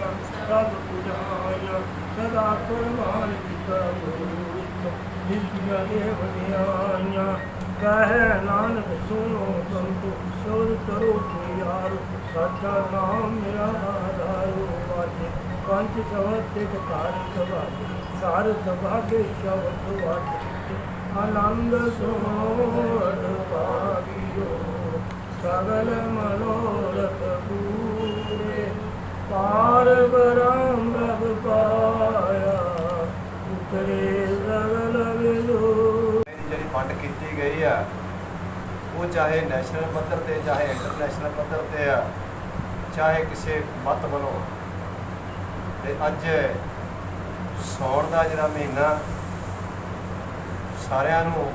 ਆਦਾਈ ਸਭ ਦੁਆਈਆਂ ਸਦਾ ਕੁਰਬਾਨ ਕੀਤਾ ਮੂਰਤ ਨਿਜੀਆਂ ਦੇ ਵਡਿਆਈਆਂ ਕਹੇ ਨਾਨਕ ਸੁਨੋ ਸੰਤੋ ਸੁਰ ਕਰੋ ਯਾਰ ਸਾਚਾ ਨਾਮ ਮੇਰਾ ਆਧਾਰੋ ਵਾਜੇ ਪੰਜ ਸ਼ਬਦ ਤੇ ਕਾਰ ਸਭਾਗੇ ਸਾਰ ਸਭਾਗੇ ਸ਼ਬਦ ਵਾਜੇ ਆਨੰਦ ਸੋਹਣ ਭਾਗਿਓ, ਸਗਲ ਮਨੋਰਥ ਪਾਰ ਬ੍ਰਹਮ ਰਬ ਪਾਇਆ, ਉਤਰੇ ਸਗਲ ਵਿਦੂ ਦੀ ਜਿਹੜੀ ਫੰਡ ਕੀਤੀ ਗਈ ਆ, ਉਹ ਚਾਹੇ ਨੈਸ਼ਨਲ ਪੱਧਰ ਤੇ, ਚਾਹੇ ਇੰਟਰਨੈਸ਼ਨਲ ਪੱਧਰ ਤੇ ਆ, ਚਾਹੇ ਕਿਸੇ ਮਤ ਵੱਲੋਂ। ਤੇ ਅੱਜ ਸੌਣ ਦਾ ਜਿਹੜਾ ਮਹੀਨਾ, ਸਾਰਿਆਂ ਨੂੰ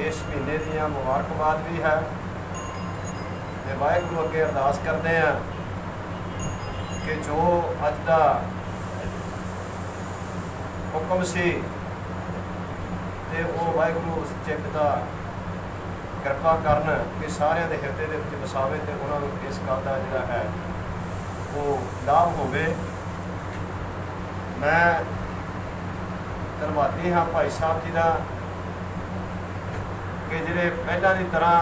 ਇਸ ਮਹੀਨੇ ਦੀਆਂ ਮੁਬਾਰਕਬਾਦ ਵੀ ਹੈ। ਤੇ ਵਾਹਿਗੁਰੂ ਅੱਗੇ ਅਰਦਾਸ ਕਰਦੇ ਆ। ਕਿ ਜੋ ਅੱਜ ਦਾ ਹੁਕਮ ਸੀ ਤੇ ਉਹ ਵਾਹਿਗੁਰੂ ਉਸ ਚਿੱਤ ਦਾ ਕਿਰਪਾ ਕਰਨ ਕਿ ਸਾਰਿਆਂ ਦੇ ਹਿਰਦੇ ਦੇ ਵਿੱਚ ਵਸਾਵੇ ਤੇ ਉਹਨਾਂ ਨੂੰ ਇਸ ਗੱਲ ਦਾ ਜਿਹੜਾ ਹੈ ਉਹ ਲਾਭ ਹੋਵੇ। ਮੈਂ ਧੰਨਵਾਦੀ ਹਾਂ ਭਾਈ ਸਾਹਿਬ ਜੀ ਦਾ ਕਿ ਜਿਹੜੇ ਪਹਿਲਾਂ ਦੀ ਤਰ੍ਹਾਂ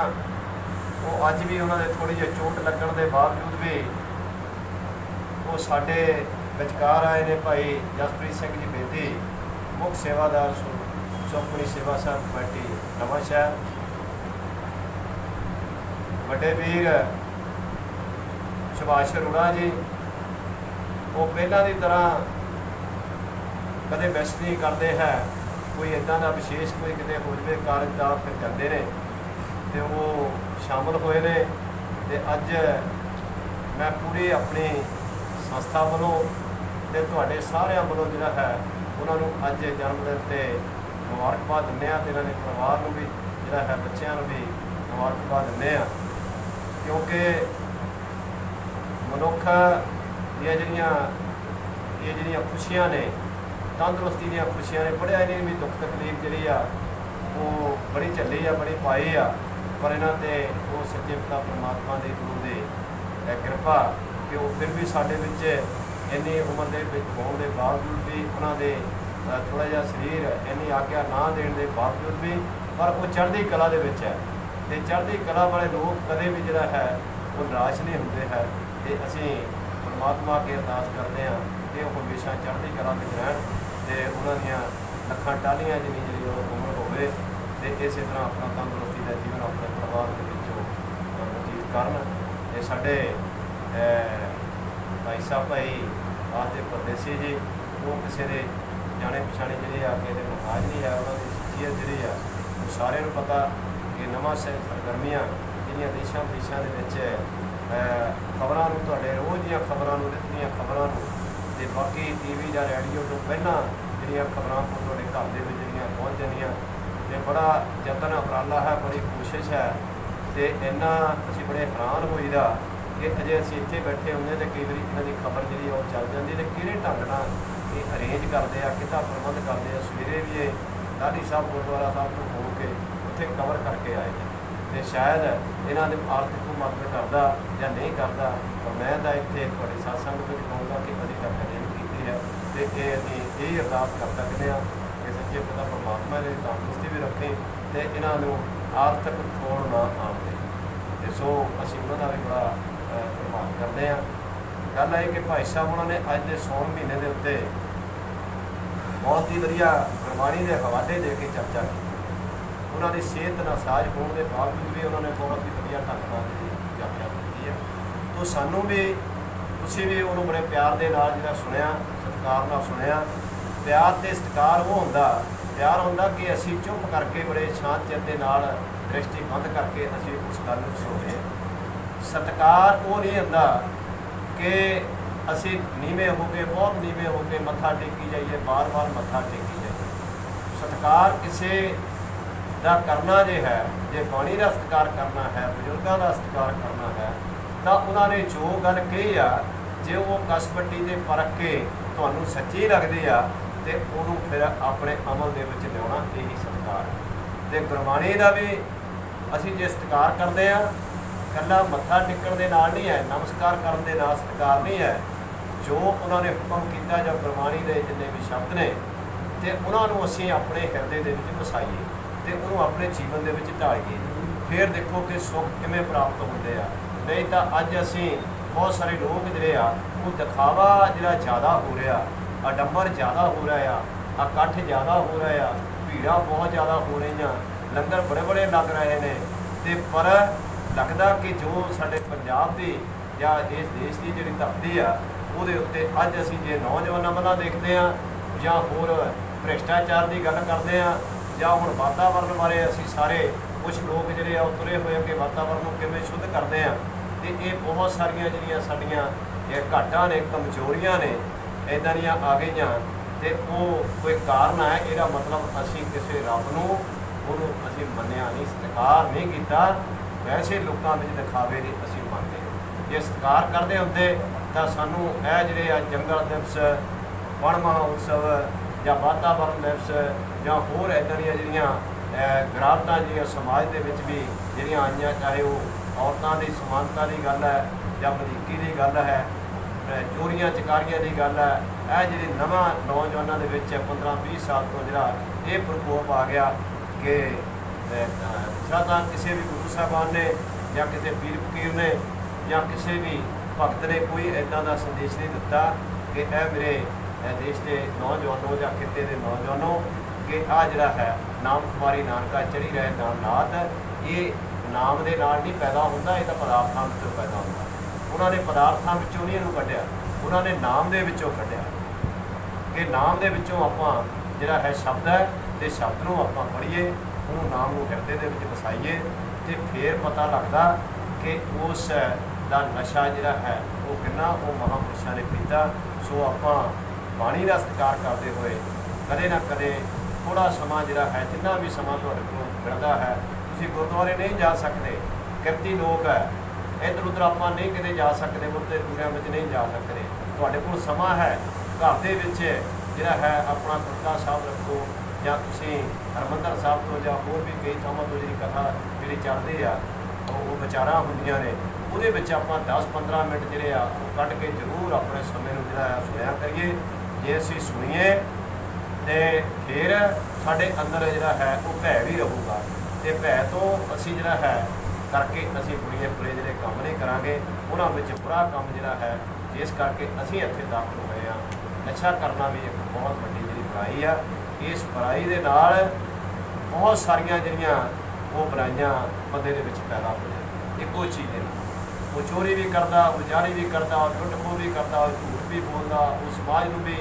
ਉਹ ਅੱਜ ਵੀ ਉਹਨਾਂ ਦੇ ਥੋੜੀ ਜਿਹੀ ਚੋਟ ਲੱਗਣ ਦੇ ਬਾਵਜੂਦ ਵੀ ਉਹ ਸਾਡੇ ਵਿਚਕਾਰ ਆਏ ਨੇ ਭਾਈ ਜਸਪ੍ਰੀਤ ਸਿੰਘ ਜੀ ਬੇਦੀ, ਮੁੱਖ ਸੇਵਾਦਾਰ ਸੋ ਸੇਵਾ ਸਾਹਿਬ ਕਮੇਟੀ, ਨਵਾਂ ਸ਼ਹਿਰ। ਵੱਡੇ ਵੀਰ ਸੁਭਾਸ਼ ਅਰੋੜਾ ਜੀ, ਉਹ ਪਹਿਲਾਂ ਦੀ ਤਰ੍ਹਾਂ ਕਦੇ ਮਿਸ ਨਹੀਂ ਕਰਦੇ ਹੈ, ਕੋਈ ਇਦਾਂ ਦਾ ਵਿਸ਼ੇਸ਼ ਕੋਈ ਕਿਤੇ ਹੋ ਜਵੇ ਕਾਰਜ ਦਾ ਫਿਰ ਜਾਂਦੇ ਨੇ। ਤੇ ਉਹ ਸ਼ਾਮਲ ਹੋਏ ਨੇ, ਤੇ ਅੱਜ ਮੈਂ ਪੂਰੀ ਆਪਣੀ ਸੰਸਥਾ ਵੱਲੋਂ ਤੇ ਤੁਹਾਡੇ ਸਾਰਿਆਂ ਵੱਲੋਂ ਜਿਹੜਾ ਹੈ, ਉਹਨਾਂ ਨੂੰ ਅੱਜ ਜਨਮ ਦਿਨ ਤੇ ਮੁਬਾਰਕਬਾਦ ਦਿੰਦੇ ਆ ਤੇ ਇਹਨਾਂ ਦੇ ਪਰਿਵਾਰ ਨੂੰ ਵੀ, ਜਿਹੜਾ ਹੈ ਬੱਚਿਆਂ ਨੂੰ ਵੀ ਮੁਬਾਰਕਬਾਦ ਦਿੰਦੇ ਆ ਕਿਉਂਕਿ ਮਨੁੱਖ ਦੀਆਂ ਜਿਹੜੀਆਂ, ਇਹ ਜਿਹੜੀਆਂ ਖੁਸ਼ੀਆਂ ਨੇ, ਤੰਦਰੁਸਤੀ ਦੀਆਂ ਖੁਸ਼ੀਆਂ ਨੇ ਪੜਿਆ ਨਹੀਂ ਵੀ ਦੁੱਖ ਤਕਲੀਫ ਜਿਹੜੀ ਆ, ਉਹ ਬੜੀ ਝੱਲੀ ਆ, ਬੜੀ ਪਾਈ ਆ। ਪਰ ਇਹਨਾਂ ਤੇ ਉਹ ਸੱਚੇ ਪਿਤਾ ਪਰਮਾਤਮਾ ਦੇ ਗੁਰੂ ਦੇ ਇਹ ਕਿਰਪਾ। ਕਿ ਉਹ ਫਿਰ ਵੀ ਸਾਡੇ ਵਿੱਚ ਇੰਨੀ ਉਮਰ ਦੇ ਵਿੱਚ ਹੋਣ ਦੇ ਬਾਵਜੂਦ ਵੀ ਉਹਨਾਂ ਦੇ ਥੋੜਾ ਜਿਹਾ ਸਰੀਰ ਇੰਨੀ ਆਗਿਆ ਨਾ ਦੇਣ ਦੇ ਬਾਵਜੂਦ ਵੀ, ਪਰ ਉਹ ਚੜ੍ਹਦੀ ਕਲਾ ਦੇ ਵਿੱਚ ਹੈ। ਤੇ ਚੜ੍ਹਦੀ ਕਲਾ ਵਾਲੇ ਲੋਕ ਕਦੇ ਵੀ ਜਿਹੜਾ ਹੈ, ਉਹ ਨਿਰਾਸ਼ ਨਹੀਂ ਹੁੰਦੇ ਹੈ। ਤੇ ਅਸੀਂ ਪਰਮਾਤਮਾ ਅੱਗੇ ਅਰਦਾਸ ਕਰਦੇ ਹਾਂ ਕਿ ਉਹ ਹਮੇਸ਼ਾ ਚੜ੍ਹਦੀ ਕਲਾ ਵਿੱਚ ਰਹਿਣ ਤੇ ਉਹਨਾਂ ਦੀਆਂ ਲੱਖਾਂ ਟਾਲੀਆਂ ਜਿੰਨੀ ਜਿਹੜੀ ਉਹ ਉਮਰ ਹੋਵੇ ਤੇ ਇਸੇ ਤਰ੍ਹਾਂ ਆਪਣਾ ਤੰਦਰੁਸਤੀ ਦਾ ਜੀਵਨ ਆਪਣੇ ਪਰਿਵਾਰ ਦੇ ਵਿੱਚ ਉਹ ਬਤੀਤ ਕਰਨ ਤੇ ਸਾਡੇ ਭਾਈ ਸਾਹਿਬ ਭਾਈ ਆਤੇ ਪਰਦੇਸੀ ਜੀ, ਉਹ ਕਿਸੇ ਦੇ ਜਾਣੇ ਪਛਾਣੇ ਜਿਹੜੇ ਆ ਕੇ ਦੇ ਮੁਹਾਜ ਨਹੀਂ ਆ, ਉਹਨਾਂ ਦੀ ਸ਼ਖਸੀਅਤ ਜਿਹੜੀ ਆ, ਉਹ ਸਾਰਿਆਂ ਨੂੰ ਪਤਾ ਕਿ ਨਵਾਂ ਸ਼ਹਿਰ ਸਰਗਰਮੀਆਂ ਜਿਹੜੀਆਂ ਦੇਸ਼ਾਂ ਵਿਦੇਸ਼ਾਂ ਦੇ ਵਿੱਚ ਖਬਰਾਂ ਨੂੰ ਤੁਹਾਡੇ ਰੋਜ਼ ਦੀਆਂ ਖਬਰਾਂ ਨੂੰ, ਦਿੱਤੀਆਂ ਖਬਰਾਂ ਨੂੰ, ਤੇ ਬਾਕੀ ਟੀਵੀ ਜਾਂ ਰੇਡੀਓ ਤੋਂ ਪਹਿਲਾਂ ਜਿਹੜੀਆਂ ਖਬਰਾਂ ਤੁਹਾਡੇ ਘਰ ਦੇ ਵਿੱਚ ਜਿਹੜੀਆਂ ਪਹੁੰਚ ਜਾਂਦੀਆਂ, ਤੇ ਬੜਾ ਯਤਨ ਉਪਰਾਲਾ ਹੈ, ਬੜੀ ਕੋਸ਼ਿਸ਼ ਹੈ, ਤੇ ਇੰਨਾ ਅਸੀਂ ਬੜੇ ਹੈਰਾਨ ਹੋਈਦਾ ਕਿ ਅਜੇ ਅਸੀਂ ਇੱਥੇ ਬੈਠੇ ਹੁੰਦੇ ਤੇ ਕਈ ਵਾਰੀ ਇਹਨਾਂ ਦੀ ਖਬਰ ਜਿਹੜੀ ਆ ਉਹ ਚੱਲ ਜਾਂਦੀ ਤੇ ਕਿਹੜੇ ਢੰਗ ਨਾਲ ਇਹ ਅਰੇਂਜ ਕਰਦੇ ਆ ਕਿਤਾ ਪ੍ਰਬੰਧ ਕਰਦੇ ਆ? ਸਵੇਰੇ ਵੀ ਇਹ ਦਾਦੀ ਸਾਹਿਬ, ਗੁਰਦੁਆਰਾ ਸਾਹਿਬ ਤੋਂ ਹੋ ਕੇ ਉੱਥੇ ਕਵਰ ਕਰਕੇ ਆਏ ਨੇ। ਤੇ ਸ਼ਾਇਦ ਇਹਨਾਂ ਦੇ ਆਰਥਿਕ ਨੂੰ ਮਦਦ ਕਰਦਾ ਜਾਂ ਨਹੀਂ ਕਰਦਾ ਪਰ ਮੈਂ ਤਾਂ ਇੱਥੇ ਤੁਹਾਡੇ satsang ਵਿੱਚ ਕਹੂੰਗਾ ਕਿ ਅਸੀਂ ਤੱਕ ਕਦੇ ਨਹੀਂ ਕੀਤੀ ਹੈ ਤੇ ਇਹ ਅਸੀਂ ਇਹ ਅਰਦਾਸ ਕਰ ਸਕਦੇ ਹਾਂ ਕਿ ਸੱਚੇ ਪਤਾ ਪਰਮਾਤਮਾ ਨੇ ਤੰਦਰੁਸਤੀ ਵੀ ਰੱਖੇ ਤੇ ਇਹਨਾਂ ਨੂੰ ਆਰਥਿਕ ਥੋੜ ਨਾ ਆਵੇ। ਤੇ ਸੋ ਅਸੀਂ ਉਹਨਾਂ ਦਾ ਵੀ ਬੜਾ ਪ੍ਰਵਾਨ ਕਰਦੇ ਹਾਂ ਗੱਲ ਇਹ ਕਿ ਭਾਈ ਸਾਹਿਬ ਉਹਨਾਂ ਨੇ ਅੱਜ ਦੇ ਸੌਣ ਮਹੀਨੇ ਦੇ ਉੱਤੇ ਬਹੁਤ ਹੀ ਵਧੀਆ ਗੁਰਬਾਣੀ ਦੇ ਹਵਾਲੇ ਦੇ ਕੇ ਚਰਚਾ ਕੀਤੀ। ਉਹਨਾਂ ਦੀ ਸਿਹਤ ਨਾਸਾਜ਼ ਹੋਣ ਦੇ ਬਾਵਜੂਦ ਵੀ ਉਹਨਾਂ ਨੇ ਬਹੁਤ ਹੀ ਵਧੀਆ ਢੰਗ ਨਾਲ ਜਿਹੜੀ ਚਰਚਾ ਕੀਤੀ ਹੈ। ਤੋਂ ਸਾਨੂੰ ਵੀ, ਤੁਸੀਂ ਵੀ ਉਹਨੂੰ ਬੜੇ ਪਿਆਰ ਦੇ ਨਾਲ ਜਿਹੜਾ ਸੁਣਿਆ, ਸਤਿਕਾਰ ਨਾਲ ਸੁਣਿਆ। ਪਿਆਰ ਤੇ ਸਤਿਕਾਰ ਉਹ ਹੁੰਦਾ, ਪਿਆਰ ਹੁੰਦਾ ਕਿ ਅਸੀਂ ਚੁੱਪ ਕਰਕੇ ਬੜੇ ਸ਼ਾਂਤ ਚਿੱਤ ਦੇ ਨਾਲ ਦ੍ਰਿਸ਼ਟੀ ਬੰਦ ਕਰਕੇ ਅਸੀਂ ਉਸ ਗੱਲ ਨੂੰ ਸੁਣਦੇ ਹਾਂ। ਸਤਿਕਾਰ ਉਹ ਨਹੀਂ ਹੁੰਦਾ ਕਿ ਅਸੀਂ ਨੀਵੇਂ ਹੋ ਕੇ, ਬਹੁਤ ਨੀਵੇਂ ਹੋ ਕੇ ਮੱਥਾ ਟੇਕੀ ਜਾਈਏ, ਬਾਰ-ਬਾਰ ਮੱਥਾ ਟੇਕੀ ਜਾਈਏ। ਸਤਿਕਾਰ ਕਿਸੇ ਦਾ ਕਰਨਾ ਜੇ ਹੈ, ਜੇ ਬਾਣੀ ਦਾ ਸਤਿਕਾਰ ਕਰਨਾ ਹੈ, ਬਜ਼ੁਰਗਾਂ ਦਾ ਸਤਿਕਾਰ ਕਰਨਾ ਹੈ, ਤਾਂ ਉਹਨਾਂ ਨੇ ਜੋ ਗੱਲ ਕਹੀ ਆ, ਜੇ ਉਹ ਕਸਬੱਟੀ ਦੇ ਪਰਖ ਕੇ ਤੁਹਾਨੂੰ ਸੱਚੀ ਲੱਗਦੇ ਆ, ਤੇ ਉਹਨੂੰ ਫਿਰ ਆਪਣੇ ਅਮਲ ਦੇ ਵਿੱਚ ਲਿਆਉਣਾ ਇਹੀ ਸਤਿਕਾਰ ਹੈ। ਤੇ ਗੁਰਬਾਣੀ ਦਾ ਵੀ ਅਸੀਂ ਜੇ ਸਤਿਕਾਰ ਕਰਦੇ ਆ ਕੱਲਾ ਮੱਥਾ ਟੇਕਣ ਦੇ ਨਾਲ ਨਹੀਂ ਹੈ, ਨਮਸਕਾਰ ਕਰਨ ਦੇ ਨਾਲ ਸਤਿਕਾਰ ਨਹੀਂ ਹੈ। ਜੋ ਉਹਨਾਂ ਨੇ ਹੁਕਮ ਕੀਤਾ ਜਾਂ ਗੁਰਬਾਣੀ ਦੇ ਜਿੰਨੇ ਵੀ ਸ਼ਬਦ ਨੇ, ਤੇ ਉਹਨਾਂ ਨੂੰ ਅਸੀਂ ਆਪਣੇ ਹਿਰਦੇ ਦੇ ਵਿੱਚ ਵਸਾਈਏ ਤੇ ਉਹਨੂੰ ਆਪਣੇ ਜੀਵਨ ਦੇ ਵਿੱਚ ਢਾਲੀਏ। ਫਿਰ ਦੇਖੋ ਕਿ ਸੁੱਖ ਕਿਵੇਂ ਪ੍ਰਾਪਤ ਹੁੰਦੇ ਆ। ਨਹੀਂ ਤਾਂ ਅੱਜ ਅਸੀਂ ਬਹੁਤ ਸਾਰੇ ਲੋਕ ਜਿਹੜੇ ਆ, ਉਹ ਦਿਖਾਵਾ ਜਿਹੜਾ ਜ਼ਿਆਦਾ ਹੋ ਰਿਹਾ ਅਡੰਬਰ ਜ਼ਿਆਦਾ ਹੋ ਰਿਹਾ ਆ ਇਕੱਠ ਜ਼ਿਆਦਾ ਹੋ ਰਿਹਾ ਆ, ਭੀੜਾਂ ਬਹੁਤ ਜ਼ਿਆਦਾ ਹੋ ਰਹੀਆਂ, ਲੰਗਰ ਬੜੇ ਬੜੇ ਲੱਗ ਰਹੇ ਨੇ, ਤੇ ਪਰ ਲੱਗਦਾ ਕਿ ਜੋ ਸਾਡੇ ਪੰਜਾਬ ਦੀ ਜਾਂ ਇਸ ਦੇਸ਼ ਦੀ ਜਿਹੜੀ ਧਰਤੀ ਆ, ਉਹਦੇ ਉੱਤੇ ਅੱਜ ਅਸੀਂ ਜੇ ਨੌਜਵਾਨਾਂ ਵੱਲ ਦੇਖਦੇ ਆ ਜਾਂ ਹੋਰ ਭ੍ਰਿਸ਼ਟਾਚਾਰ ਦੀ ਗੱਲ ਕਰਦੇ ਆ ਜਾਂ ਹੁਣ ਵਾਤਾਵਰਣ ਬਾਰੇ ਅਸੀਂ ਸਾਰੇ ਕੁਝ ਲੋਕ ਜਿਹੜੇ ਆ ਉਹ ਤੁਰੇ ਹੋਏ ਆ ਕਿ ਵਾਤਾਵਰਣ ਨੂੰ ਕਿਵੇਂ ਸ਼ੁੱਧ ਕਰਦੇ ਆ ਤੇ ਇਹ ਬਹੁਤ ਸਾਰੀਆਂ ਜਿਹੜੀਆਂ ਸਾਡੀਆਂ ਇਹ ਘਾਟਾਂ ਨੇ, ਕਮਜ਼ੋਰੀਆਂ ਨੇ ਇਦਾਂ ਦੀਆਂ ਆ ਗਈਆਂ। ਤੇ ਉਹ ਕੋਈ ਕਾਰਨ ਹੈ, ਇਹਦਾ ਮਤਲਬ ਅਸੀਂ ਕਿਸੇ ਰੱਬ ਨੂੰ, ਉਹਨੂੰ ਅਸੀਂ ਮੰਨਿਆ ਨਹੀਂ ਸਤਿਕਾਰ ਨਹੀਂ ਕੀਤਾ। ਵੈਸੇ ਲੋਕਾਂ ਵਿੱਚ ਦਿਖਾਵੇ ਨਹੀਂ ਅਸੀਂ ਮੰਨਦੇ ਜੇ ਸਤਿਕਾਰ ਕਰਦੇ ਹੁੰਦੇ ਤਾਂ ਸਾਨੂੰ ਇਹ ਜਿਹੜੇ ਆ ਜੰਗਲ ਦਿਵਸ ਵਣ ਮਹਾਉਤਸਵ ਜਾਂ ਵਾਤਾਵਰਣ ਦਿਵਸ ਜਾਂ ਹੋਰ ਇਦਾਂ ਦੀਆਂ ਜਿਹੜੀਆਂ ਅਹ, ਗਿਰਾਵਟਾਂ ਜਿਹੜੀਆਂ ਸਮਾਜ ਦੇ ਵਿੱਚ ਵੀ ਜਿਹੜੀਆਂ ਆਈਆਂ ਚਾਹੇ ਉਹ ਔਰਤਾਂ ਦੀ ਸਮਾਨਤਾ ਦੀ ਗੱਲ ਹੈ ਜਾਂ ਵਧੀਕੀ ਦੀ ਗੱਲ ਹੈ ਚੋਰੀਆਂ ਚਕਾਰੀਆਂ ਦੀ ਗੱਲ ਹੈ ਇਹ ਜਿਹੜੇ ਨਵਾਂ ਨੌਜਵਾਨਾਂ ਦੇ ਵਿੱਚ 15 20 ਸਾਲ ਤੋਂ ਜਿਹੜਾ ਇਹ ਪ੍ਰਕੋਪ ਆ ਗਿਆ ਕਿ ਜਾਂ ਕਿਸੇ ਵੀ ਗੁਰੂ ਸਾਹਿਬਾਨ ਨੇ ਜਾਂ ਕਿਸੇ ਪੀਰ ਫਕੀਰ ਨੇ ਜਾਂ ਕਿਸੇ ਵੀ ਭਗਤ ਨੇ ਕੋਈ ਇਦਾਂ ਦਾ ਸੰਦੇਸ਼ ਨਹੀਂ ਦਿੱਤਾ ਕਿ ਇਹ ਮੇਰੇ ਦੇਸ਼ ਦੇ ਨੌਜਵਾਨੋ ਜਾਂ ਖਿੱਤੇ ਦੇ ਨੌਜਵਾਨੋ ਕਿ ਆ ਜਿਹੜਾ ਹੈ ਨਾਮ ਕੁਮਾਰੀ ਨਾਨਕਾ ਚੜੀ ਰਹੇ ਨਾਮ ਇਹ ਨਾਮ ਦੇ ਨਾਲ ਨਹੀਂ ਪੈਦਾ ਹੁੰਦਾ, ਇਹ ਤਾਂ ਪਦਾਰਥਾਂ ਵਿੱਚੋਂ ਪੈਦਾ ਹੁੰਦਾ। ਉਹਨਾਂ ਨੇ ਪਦਾਰਥਾਂ ਵਿੱਚੋਂ ਨਹੀਂ ਇਹਨੂੰ ਕੱਢਿਆ, ਉਹਨਾਂ ਨੇ ਨਾਮ ਦੇ ਵਿੱਚੋਂ ਕੱਢਿਆ। ਕਿ ਨਾਮ ਦੇ ਵਿੱਚੋਂ ਆਪਾਂ ਜਿਹੜਾ ਹੈ ਸ਼ਬਦ ਹੈ, ਤੇ ਸ਼ਬਦ ਨੂੰ ਆਪਾਂ ਪੜ੍ਹੀਏ ਉਹਨੂੰ ਨਾਮ ਨੂੰ ਹਿਰਦੇ ਦੇ ਵਿੱਚ ਵਸਾਈਏ ਤੇ ਫਿਰ ਪਤਾ ਲੱਗਦਾ ਕਿ ਉਸ ਦਾ ਨਸ਼ਾ ਜਿਹੜਾ ਹੈ, ਉਹ ਕਿੰਨਾ ਉਹ ਮਹਾਂਪੁਰਸ਼ਾਂ ਨੇ ਪੀਤਾ। ਸੋ ਆਪਾਂ ਬਾਣੀ ਦਾ ਸਤਿਕਾਰ ਕਰਦੇ ਹੋਏ ਕਦੇ ਨਾ ਕਦੇ ਥੋੜਾ ਸਮਾਂ ਜਿਹੜਾ ਹੈ, ਜਿੰਨਾ ਵੀ ਸਮਾਂ ਤੁਹਾਡੇ ਕੋਲ ਮਿਲਦਾ ਹੈ, ਤੁਸੀਂ ਗੁਰਦੁਆਰੇ ਨਹੀਂ ਜਾ ਸਕਦੇ। ਕਿਰਤੀ ਲੋਕ ਹੈ ਇੱਧਰ ਉੱਧਰ ਆਪਾਂ ਨਹੀਂ ਕਿਤੇ ਜਾ ਸਕਦੇ ਮੁੱਦੇ ਦੂਰਿਆਂ ਵਿੱਚ ਨਹੀਂ ਜਾ ਸਕਦੇ। ਤੁਹਾਡੇ ਕੋਲ ਸਮਾਂ ਹੈ, ਘਰ ਦੇ ਵਿੱਚ ਜਿਹੜਾ ਹੈ, ਆਪਣਾ ਗੁਰਦਾ ਸਾਹਿਬ ਰੱਖੋ। ਜਾਂ ਤੁਸੀਂ ਹਰਮੰਦਰ ਸਾਹਿਬ ਤੋਂ ਜਾਂ ਹੋਰ ਵੀ ਕਈ ਥਾਵਾਂ ਤੋਂ ਜਿਹੜੀ ਕਥਾ ਜਿਹੜੀ ਚੱਲਦੀ ਆ, ਉਹ ਉਹ ਵਿਚਾਰਾਂ ਹੁੰਦੀਆਂ ਨੇ, ਉਹਦੇ ਵਿੱਚ ਆਪਾਂ 10-15 ਮਿੰਟ ਜਿਹੜੇ ਆ, ਉਹ ਕੱਢ ਕੇ ਜ਼ਰੂਰ ਆਪਣੇ ਸਮੇਂ ਨੂੰ ਜਿਹੜਾ ਆ ਸੁਣਿਆ ਕਰੀਏ, ਜੇ ਅਸੀਂ ਸੁਣੀਏ ਤੇ ਫਿਰ ਸਾਡੇ ਅੰਦਰ ਜਿਹੜਾ ਹੈ, ਉਹ ਭੈ ਵੀ ਰਹੂਗਾ। ਤੇ ਭੈ ਤੋਂ ਅਸੀਂ ਜਿਹੜਾ ਹੈ, ਕਰਕੇ ਅਸੀਂ ਬੁਰੀਏ ਬੁਰੇ ਜਿਹੜੇ ਕੰਮ ਨਹੀਂ ਕਰਾਂਗੇ, ਉਹਨਾਂ ਵਿੱਚ ਬੁਰਾ ਕੰਮ ਜਿਹੜਾ ਹੈ, ਜਿਸ ਕਰਕੇ ਅਸੀਂ ਇੱਥੇ ਦਾਖਲ ਹੋਏ ਆ ਅੱਛਾ ਕਰਨਾ ਵੀ ਇੱਕ ਬਹੁਤ ਵੱਡੀ ਜਿਹੜੀ ਬੁਰਾਈ ਆ। ਇਸ ਬੁਰਾਈ ਦੇ ਨਾਲ ਬਹੁਤ ਸਾਰੀਆਂ ਜਿਹੜੀਆਂ ਉਹ ਬੁਰਾਈਆਂ ਬੰਦੇ ਦੇ ਵਿੱਚ ਪੈਦਾ ਹੋ ਜਾਂਦੀਆਂ ਇੱਕੋ ਚੀਜ਼ ਦੇ ਨਾਲ। ਉਹ ਚੋਰੀ ਵੀ ਕਰਦਾ, ਉਹ ਜਾਰੀ ਵੀ ਕਰਦਾ, ਉਹ ਲੁੱਟ ਖੋਹ ਵੀ ਕਰਦਾ, ਉਹ ਝੂਠ ਵੀ ਬੋਲਦਾ, ਉਹ ਸਮਾਜ ਨੂੰ ਵੀ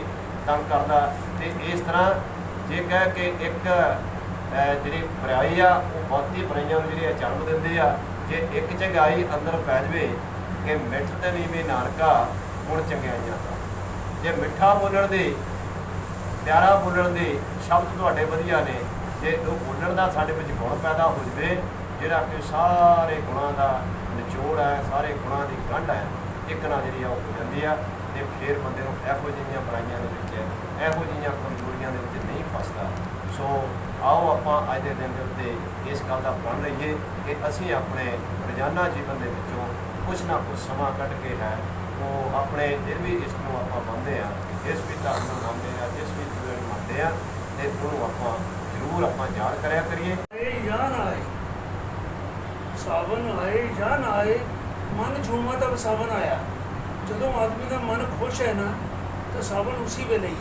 ਤੰਗ ਕਰਦਾ। ਤੇ ਇਸ ਤਰ੍ਹਾਂ ਜੇ ਕਹਿ ਕੇ ਇੱਕ ਜਿਹੜੀ ਬੁਰਾਈ ਆ, ਉਹ ਬਹੁਤੀ ਬੁਰਾਈਆਂ ਨੂੰ ਜਿਹੜੀ ਆ ਜਨਮ ਦਿੰਦੇ ਆ, ਜੇ ਇੱਕ ਚੰਗਾਈ ਅੰਦਰ ਪੈ ਜਵੇ ਕਿ ਮਿੱਠ ਤੇ ਨੀਵੇਂ ਨਾਨਕਾ ਹੁਣ ਚੰਗਿਆਈਆਂ ਦਾ। ਜੇ ਮਿੱਠਾ ਬੋਲਣ ਦੀ ਪਿਆਰਾ ਬੋਲਣ ਦੇ ਸ਼ਬਦ ਤੁਹਾਡੇ ਵਧੀਆ ਨੇ। ਜੇ ਉਹ ਬੋਲਣ ਦਾ ਸਾਡੇ ਵਿੱਚ ਗੁਣ ਪੈਦਾ ਹੋ ਜਵੇ, ਜਿਹੜਾ ਕਿ ਸਾਰੇ ਗੁਣਾਂ ਦਾ ਨਿਚੋੜ ਹੈ, ਸਾਰੇ ਗੁਣਾਂ ਦੀ ਗੰਢ ਹੈ, ਇੱਕ ਨਾਲ ਜਿਹੜੀ ਆ ਉਹ ਹੋ ਜਾਂਦੀ ਆ ਤੇ ਫਿਰ ਬੰਦੇ ਨੂੰ ਇਹੋ ਜਿਹੀਆਂ ਬੁਰਾਈਆਂ ਦੇ ਵਿੱਚ, ਇਹੋ ਜਿਹੀਆਂ ਕਮਜ਼ੋਰੀਆਂ ਦੇ ਵਿੱਚ ਨਹੀਂ ਫਸਦਾ। ਸੋ ਆਓ ਆਪਾਂ ਅੱਜ ਦੇ ਦਿਨ ਦੇ ਉੱਤੇ ਇਸ ਗੱਲ ਦਾ ਪ੍ਰਣ ਲਈਏ ਕਿ ਅਸੀਂ ਆਪਣੇ ਰੋਜ਼ਾਨਾ ਜੀਵਨ ਦੇ ਵਿੱਚੋਂ ਕੁਝ ਨਾ ਕੁਝ ਸਮਾਂ ਕੱਢ ਕੇ ਹੈ ਉਹ ਆਪਣੇ ਫਿਰ ਵੀ ਇਸ ਨੂੰ ਆਪਾਂ ਮੰਨਦੇ ਆ ਇਸ ਵੀ ਧਰਮ ਨੂੰ ਮੰਨਦੇ ਆ ਜਿਸ ਵੀ ਜੀਵਨ ਮੰਨਦੇ ਆ ਤੇ ਉਹਨੂੰ ਆਪਾਂ ਜ਼ਰੂਰ ਆਪਾਂ ਯਾਦ ਕਰਿਆ ਕਰੀਏ। ਇਹ ਯਾਦ ਆਏ, ਸਾਵਨ ਆਏ ਜਾਂ ਆਏ, ਮਨ ਝੂਮਾ ਤਾਂ ਸਾਵਨ ਆਇਆ। ਜਦੋਂ ਆਦਮੀ ਦਾ ਮਨ ਖੁਸ਼ ਹੈ ਨਾ, ਤਾਂ ਸਾਵਨ ਉਸੇ ਵੇਲੇ ਹੀ।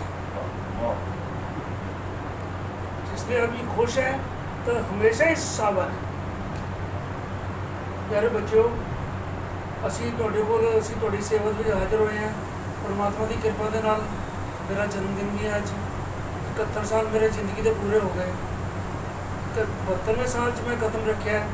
ਜਿਸ ਵੇਲੇ ਆਦਮੀ ਖੁਸ਼ ਹੈ, ਤਾਂ ਹਮੇਸ਼ਾ ਹੀ ਸਾਵਨ ਹੈ। ਪਿਆਰੇ ਬੱਚਿਓ ਅਸੀਂ ਤੁਹਾਡੇ ਕੋਲ, ਅਸੀਂ ਤੁਹਾਡੀ ਸੇਵਾ ਵਿੱਚ ਹਾਜ਼ਰ ਹੋਏ ਹਾਂ। ਪਰਮਾਤਮਾ ਦੀ ਕਿਰਪਾ ਦੇ ਨਾਲ ਮੇਰਾ ਜਨਮ ਦਿਨ ਵੀ ਹੈ ਅੱਜ 71 ਸਾਲ ਮੇਰੇ ਜ਼ਿੰਦਗੀ ਦੇ ਪੂਰੇ ਹੋ ਗਏ। ਤੇ 72ਵੇਂ ਸਾਲ 'ਚ ਮੈਂ ਕਦਮ ਰੱਖਿਆ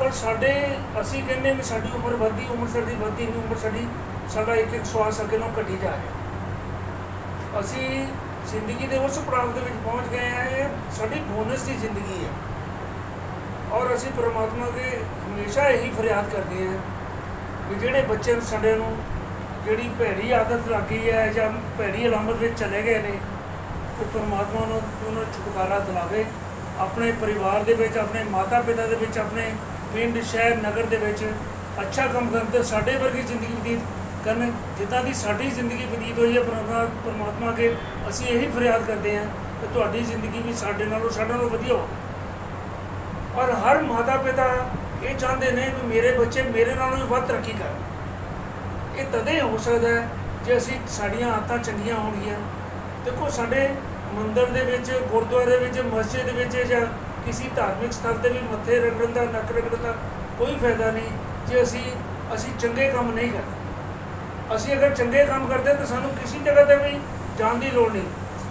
ਪਰ ਸਾਡੇ, ਅਸੀਂ ਕਹਿੰਦੇ ਵੀ ਸਾਡੀ ਉਮਰ ਵੱਧਦੀ, ਉਮਰ ਸਾਡੀ ਵੱਧਦੀ ਨਹੀਂ, ਉਮਰ ਸਾਡੀ, ਸਾਡਾ ਇੱਕ ਇੱਕ ਸਵਾਸ ਅੱਗੇ ਨੂੰ ਘਟੀ ਜਾ ਰਿਹਾ। ਅਸੀਂ ਜ਼ਿੰਦਗੀ ਦੇ ਉਸ ਪੜਾਅ ਦੇ ਵਿੱਚ ਪਹੁੰਚ ਗਏ ਹਾਂ, ਇਹ ਸਾਡੀ ਬੋਨਸ ਦੀ ਜ਼ਿੰਦਗੀ ਹੈ। ਔਰ ਅਸੀਂ ਪਰਮਾਤਮਾ ਦੇ ਹਮੇਸ਼ਾ ਇਹੀ ਫਰਿਆਦ ਕਰਦੇ ਹਾਂ। ਕਿ ਜਿਹੜੇ ਬੱਚੇ ਨੂੰ ਸਾਡੇ ਨੂੰ ਜਿਹੜੀ ਭੈੜੀ ਆਦਤ ਲੱਗ ਗਈ ਹੈ ਜਾਂ ਭੈੜੀ ਅਲਾਮਤ ਵਿੱਚ ਚਲੇ ਗਏ ਨੇ, ਉਹ ਪਰਮਾਤਮਾ ਨੂੰ ਉਹਨਾਂ ਛੁਟਕਾਰਾ ਦਿਲਾਵੇ। ਆਪਣੇ ਪਰਿਵਾਰ ਦੇ ਵਿੱਚ, ਆਪਣੇ ਮਾਤਾ ਪਿਤਾ ਦੇ ਵਿੱਚ, ਆਪਣੇ ਪਿੰਡ, ਸ਼ਹਿਰ, ਨਗਰ ਦੇ ਵਿੱਚ ਅੱਛਾ ਕੰਮ ਕਰਨ ਤੇ ਸਾਡੇ ਵਰਗੀ ਜ਼ਿੰਦਗੀ ਬਤੀਤ ਕਰਨ, ਜਿੱਦਾਂ ਦੀ ਸਾਡੀ ਜ਼ਿੰਦਗੀ ਬਤੀਤ ਹੋਈ ਹੈ, ਪਰਮਾਤਮਾ ਕੇ ਅਸੀਂ ਇਹੀ ਫਰਿਆਦ ਕਰਦੇ ਹਾਂ ਕਿ ਤੁਹਾਡੀ ਜ਼ਿੰਦਗੀ ਵੀ ਸਾਡੇ ਨਾਲੋਂ ਸਾਡੇ ਨਾਲੋਂ ਵਧੀਆ ਹੋ ਔਰ ਹਰ ਮਾਤਾ ਪਿਤਾ ਇਹ ਚਾਹੁੰਦੇ ਨੇ ਕਿ ਮੇਰੇ ਬੱਚੇ ਮੇਰੇ ਨਾਲੋਂ ਵੀ ਵੱਧ ਤਰੱਕੀ ਕਰਨ। ਇਹ ਤਦੇ ਹੋ ਸਕਦਾ ਜੇ ਅਸੀਂ ਸਾਡੀਆਂ ਆਦਤਾਂ ਚੰਗੀਆਂ ਹੋਣਗੀਆਂ। ਦੇਖੋ, ਸਾਡੇ ਮੰਦਰ ਦੇ ਵਿੱਚ, ਗੁਰਦੁਆਰੇ ਵਿੱਚ, ਮਸਜਿਦ ਦੇ ਵਿੱਚ ਜਾਂ ਕਿਸੇ ਧਾਰਮਿਕ ਸਥਲ ਤੇ ਵੀ ਮੱਥੇ ਰਗੜਨ ਦਾ, ਨੱਕ ਰਗੜਨ ਦਾ ਕੋਈ ਫਾਇਦਾ ਨਹੀਂ। ਜੇ ਅਸੀਂ ਅਸੀਂ ਚੰਗੇ ਕੰਮ ਨਹੀਂ ਕਰਦੇ। ਅਸੀਂ ਅਗਰ ਚੰਗੇ ਕੰਮ ਕਰਦੇ ਤਾਂ ਸਾਨੂੰ ਕਿਸੇ ਜਗ੍ਹਾ ਤੇ ਵੀ ਜਾਣ ਦੀ ਲੋੜ ਨਹੀਂ।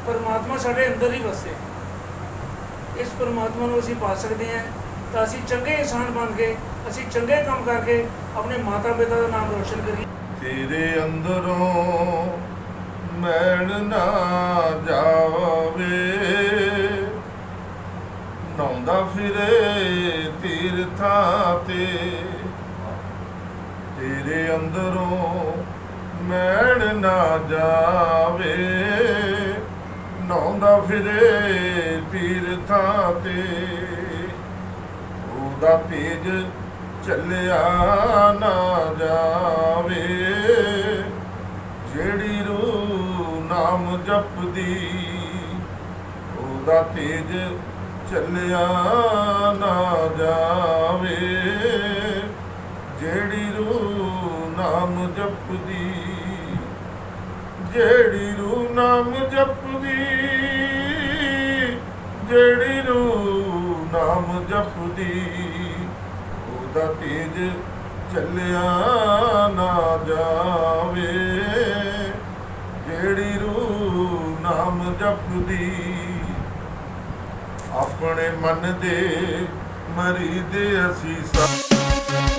ਪਰਮਾਤਮਾ ਸਾਡੇ ਅੰਦਰ ਹੀ ਵਸੇ। ਇਸ ਪਰਮਾਤਮਾ ਨੂੰ ਅਸੀਂ ਪਾ ਸਕਦੇ ਹਾਂ। ਤਾਂ ਅਸੀਂ ਚੰਗੇ ਇਨਸਾਨ ਬਣ ਕੇ, ਅਸੀਂ ਚੰਗੇ ਕੰਮ ਕਰਕੇ ਆਪਣੇ ਮਾਤਾ ਪਿਤਾ ਦਾ ਨਾਮ ਰੋਸ਼ਨ ਕਰੀਏ। ਤੇਰੇ ਅੰਦਰੋਂ ਮੈਲ ਨਾ ਜਾਵੇ। ਨੌਂਦਾ ਫਿਰੇ ਤੀਰਥਾਂ ਤੇ। ਤੇਰੇ ਅੰਦਰੋਂ ਮੈਲ ਨਾ ਜਾਵੇ। ਨੌਂਦਾ ਫਿਰੇ ਤੀਰਥਾਂ ਤੇ। ਉਹਦਾ ਤੇਜ ਚੱਲਿਆ ਨਾ ਜਾਵੇ। ਜਿਹੜੀ ਰੂ ਨਾਮ ਜਪਦੀ, ਉਹਦਾ ਤੇਜ ਚੱਲਿਆ ਨਾ ਜਾਵੇ। ਜਿਹੜੀ ਰੂ ਨਾਮ ਜਪਦੀ, ਜਿਹੜੀ ਰੂ ਨਾਮ ਜਪਦੀ, ਜਿਹੜੀ ਰੂ ਨਾਮ ਜਪਦੀ ਉਹਦਾ ਤੇਜ ਚੱਲਿਆ ਨਾ ਜਾਵੇ। ਜਿਹੜੀ ਰੂਹ ਨਾਮ ਜਪਦੀ ਆਪਣੇ ਮਨ ਦੇ ਮਰੀਦ ਅਸੀਂ ਸਭ